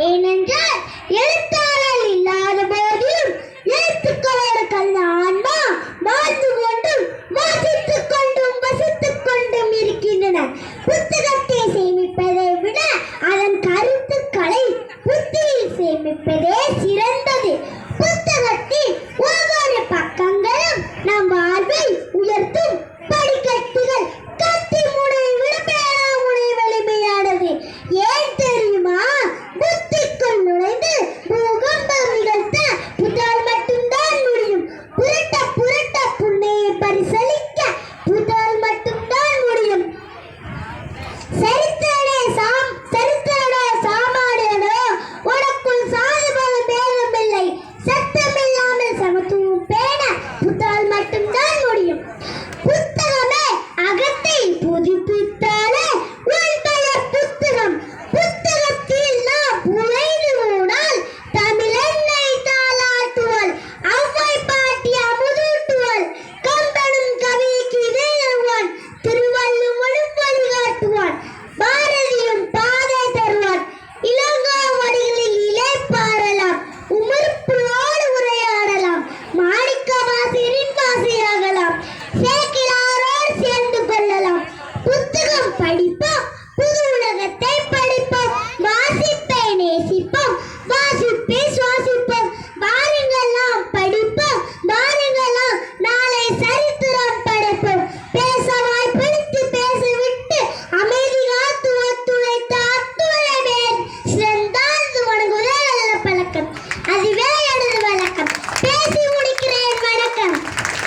ஏனென்றால் எழுத்தாளர் இல்லாத போதிலும் எழுத்துக்களோடு ஆன்மா வாழ்ந்து கொண்டும் வாசித்துக் கொண்டும் வசித்துக் கொண்டும் இருக்கின்றன. புத்தகத்தை சேமிப்பதை விட அதன் கருத்துக்களை புத்தியில் சேமிப்பதே சிறந்த রঞ্জিত